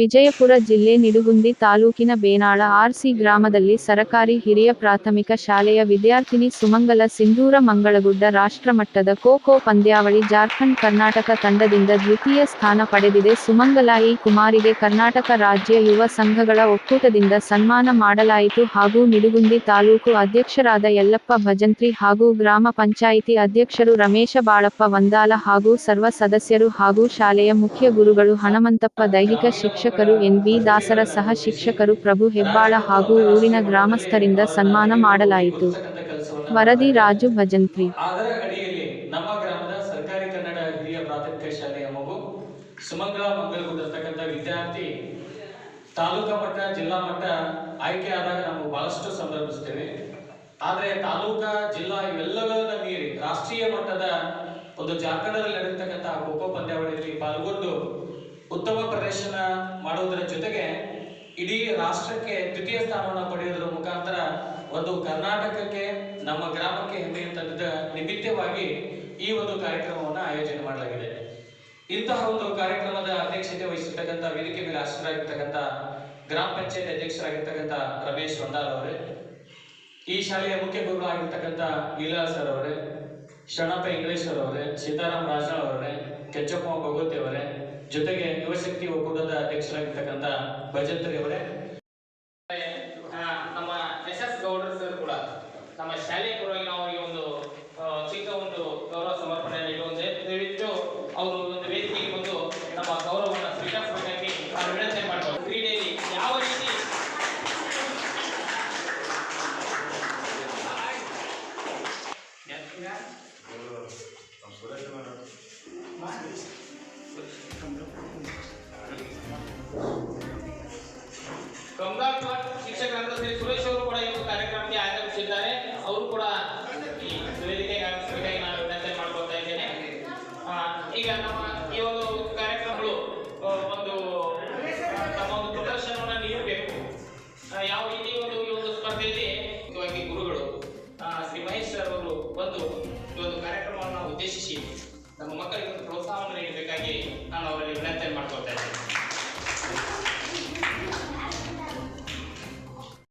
ವಿಜಯಪುರ ಜಿಲ್ಲೆ ನಿಡುಗುಂದಿ ತಾಲೂಕಿನ ಬೇನಾಳ ಆರ್ಸಿ ಗ್ರಾಮದಲ್ಲಿ ಸರಕಾರಿ ಹಿರಿಯ ಪ್ರಾಥಮಿಕ ಶಾಲೆಯ ವಿದ್ಯಾರ್ಥಿನಿ ಸುಮಂಗಲ ಸಿಂಧೂರ ಮಂಗಳಗುಡ್ಡ ರಾಷ್ಟ್ರಮಟ್ಟದ ಖೋ ಖೋ ಪಂದ್ಯಾವಳಿ ಜಾರ್ಖಂಡ್ ಕರ್ನಾಟಕ ತಂಡದಿಂದ ದ್ವಿತೀಯ ಸ್ಥಾನ ಪಡೆದಿದೆ. ಸುಮಂಗಲ ಈ ಕುಮಾರಿಗೆ ಕರ್ನಾಟಕ ರಾಜ್ಯ ಯುವ ಸಂಘಗಳ ಒಕ್ಕೂಟದಿಂದ ಸನ್ಮಾನ ಮಾಡಲಾಯಿತು ಹಾಗೂ ನಿಡುಗುಂದಿ ತಾಲೂಕು ಅಧ್ಯಕ್ಷರಾದ ಯಲ್ಲಪ್ಪ ಭಜಂತ್ರಿ ಹಾಗೂ ಗ್ರಾಮ ಪಂಚಾಯಿತಿ ಅಧ್ಯಕ್ಷರು ರಮೇಶ ಬಾಳಪ್ಪ ವಂದಾಲ ಹಾಗೂ ಸರ್ವ ಸದಸ್ಯರು ಹಾಗೂ ಶಾಲೆಯ ಮುಖ್ಯ ಗುರುಗಳು ಹಣಮಂತಪ್ಪ ದೈಹಿಕ ಶಿಕ್ಷಕರು ಎನ್ ಬಿ ದಾಸರ ಸಹ ಶಿಕ್ಷಕರು ಪ್ರಭು ಹೆಬ್ಬಾಳ ಹಾಗೂ ಊರಿನ ಗ್ರಾಮಸ್ಥರಿಂದ ಸನ್ಮಾನ ಮಾಡಲಾಯಿತು. ವರದಿ ರಾಜು ಭಜಂತ್ರಿ. ನಮ್ಮ ಗ್ರಾಮದ ಸರ್ಕಾರಿ ಕನ್ನಡ ಹಿರಿಯ ಪ್ರಾಥಮಿಕ ಶಾಲೆಯ ಮಗು ವಿದ್ಯಾರ್ಥಿ ತಾಲೂಕಾ ಮಟ್ಟ, ಜಿಲ್ಲಾ ಮಟ್ಟ ಆಯ್ಕೆ ಆದಾಗ ನಾವು ಬಹಳಷ್ಟು ಸಂದರ್ಭಿಸ್ತೇವೆ ಆದರೆ ತಾಲೂಕಾ, ಜಿಲ್ಲಾ ಇವೆಲ್ಲಗಳನ್ನ ಮೀರಿ ರಾಷ್ಟ್ರೀಯ ಮಟ್ಟದ ಒಂದು ಜಾರ್ಖಂಡದಲ್ಲಿ ನಡೆಯತಕ್ಕಂಥ ಖೋ ಖೋ ಪಂದ್ಯಾವಳಿಯಲ್ಲಿ ಪಾಲ್ಗೊಂಡು ಉತ್ತಮ ಪ್ರದರ್ಶನ ಮಾಡುವುದರ ಜೊತೆಗೆ ಇಡೀ ರಾಷ್ಟ್ರಕ್ಕೆ ದ್ವಿತೀಯ ಸ್ಥಾನವನ್ನು ಪಡೆಯುವುದರ ಮುಖಾಂತರ ಒಂದು ಕರ್ನಾಟಕಕ್ಕೆ, ನಮ್ಮ ಗ್ರಾಮಕ್ಕೆ ಹೆಮ್ಮೆ ತಂದಿದ್ದ ನಿಮಿತ್ತವಾಗಿ ಈ ಒಂದು ಕಾರ್ಯಕ್ರಮವನ್ನು ಆಯೋಜನೆ ಮಾಡಲಾಗಿದೆ. ಇಂತಹ ಒಂದು ಕಾರ್ಯಕ್ರಮದ ಅಧ್ಯಕ್ಷತೆ ವಹಿಸಿರ್ತಕ್ಕಂಥ ವೇದಿಕೆ ಮೇಲೆ ಆಶ್ರಯರಾಗಿರ್ತಕ್ಕಂಥ ಗ್ರಾಮ ಪಂಚಾಯತ್ ಅಧ್ಯಕ್ಷರಾಗಿರ್ತಕ್ಕಂಥ ರಮೇಶ್ ವಂದಾಲ್ ಅವರೇ, ಈ ಶಾಲೆಯ ಮುಖ್ಯ ಗುರುಗಳಾಗಿರ್ತಕ್ಕಂಥ ಲೀಲಾ ಸರ್ ಅವರೇ ಶರಣಪ್ಪ ಇಂಗ್ಲೇಶ್ ಸರ್ ಅವರೇ ಸೀತಾರಾಮ್ ರಾಜನಾಳ್ ಅವರೇ ಕೆಚ್ಚಪ್ಪ ಭಗವತಿ ಅವರೇ ಜೊತೆಗೆ ಯುವಶಕ್ತಿ ಒಕ್ಕೂಟದ ಅಧ್ಯಕ್ಷರಾಗಿರ್ತಕ್ಕಂಥ ಭಜಂತ್ರಿ ಅವರೇ ನಮ್ಮ ಎಸ್ ಗೌಡ್ರು ಸರ್ ಕೂಡ, ನಮ್ಮ ಶಾಲೆಯ ಪರವಾಗಿ ನಾವು ಅವರಿಗೆ ಒಂದು ಚಿಕ್ಕ ಒಂದು ಗೌರವ ಸಮರ್ಪಣೆ ನೀಡುವಂತೆ ದಯವಿಟ್ಟು ಅವರು ಕಂಗಾಲ್ಪಾಟ್ ಶಿಕ್ಷಕರಾದ ಶ್ರೀ ಸುರೇಶ್ ಅವರು ಕೂಡ ಇವತ್ತು ಕಾರ್ಯಕ್ರಮಕ್ಕೆ ಆಗಮಿಸಿದ್ದಾರೆ. ಅವರು ಕೂಡ ಈ ವೇದಿಕೆಗೆ ಆಗಮಿಸಬೇಕಾಗಿ ನಾನು ವಿನಂತಿ ಮಾಡ್ಕೊಳ್ತಾ ಇದ್ದೇನೆ. ಈಗ ನಮ್ಮ ಈ ಒಂದು ಕಾರ್ಯಕ್ರಮಗಳು ಒಂದು ತಮ್ಮ ಒಂದು ಪ್ರದರ್ಶನವನ್ನು ನೀಡಬೇಕು. ಯಾವ ರೀತಿ ಒಂದು ಈ ಒಂದು ಸ್ಪರ್ಧೆಯಲ್ಲಿ ಮುಖ್ಯವಾಗಿ ಗುರುಗಳು ಶ್ರೀ ಮಹೇಶ್ ಸರ್ ಅವರು ಬಂದು ಈ ಒಂದು ಉದ್ದೇಶಿಸಿ ನಮ್ಮ ಮಕ್ಕಳಿಗೆ ಒಂದು ಪ್ರೋತ್ಸಾಹವನ್ನು ನೀಡಬೇಕಾಗಿ ನಾನು ಅವರಲ್ಲಿ ವಿನಂತಿ ಮಾಡ್ಕೊಳ್ತಾ ಇದ್ದೇನೆ.